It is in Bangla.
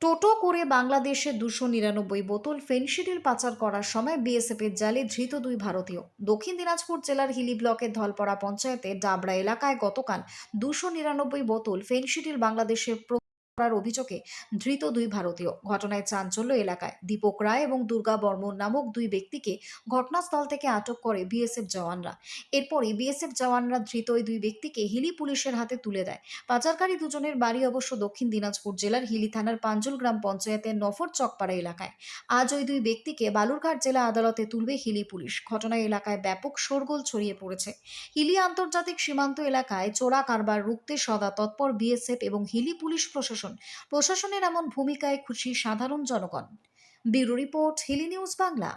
টোটো করে বাংলাদেশে দুশো নিরানব্বই বোতল ফেনসিডিল পাচার করার সময় বিএসএফের জালে ধৃত দুই ভারতীয়। দক্ষিণ দিনাজপুর জেলার হিলি ব্লকের ধলপড়া পঞ্চায়েতের ডাবরা এলাকায় গতকাল দুশো নিরানব্বই বোতল ফেনসিডিল বাংলাদেশে প্র- করার অভিযোগে ধৃত দুই ভারতীয়। ঘটনায় চাঞ্চল্য এলাকায়। দীপক রায় এবং দুর্গা বর্মন নামক দুই ব্যক্তিকে ঘটনাস্থল থেকে আটক করে বিএসএফ জওয়ানরা। এরপরই বিএসএফ জওয়ানরা ধৃত ওই দুই ব্যক্তিকে হিলি পুলিশের হাতে তুলে দেয়। পাচারকারী দুজনের বাড়ি অবশ্য দক্ষিণ দিনাজপুর জেলার হিলি থানার পাঞ্জুল গ্রাম পঞ্চায়েতের নফর চকপাড়া এলাকায়। আজ ওই দুই ব্যক্তিকে বালুরঘাট জেলা আদালতে তুলবে হিলি পুলিশ। ঘটনায় এলাকায় ব্যাপক শোরগোল ছড়িয়ে পড়েছে। হিলি আন্তর্জাতিক সীমান্ত এলাকায় চোরা কারবার রুখতে সদা তৎপর বিএসএফ এবং হিলি পুলিশ প্রশাসন। প্রশাসনের এমন ভূমিকায় খুশি সাধারণ জনগণ। Bureau report Hili news Bangla.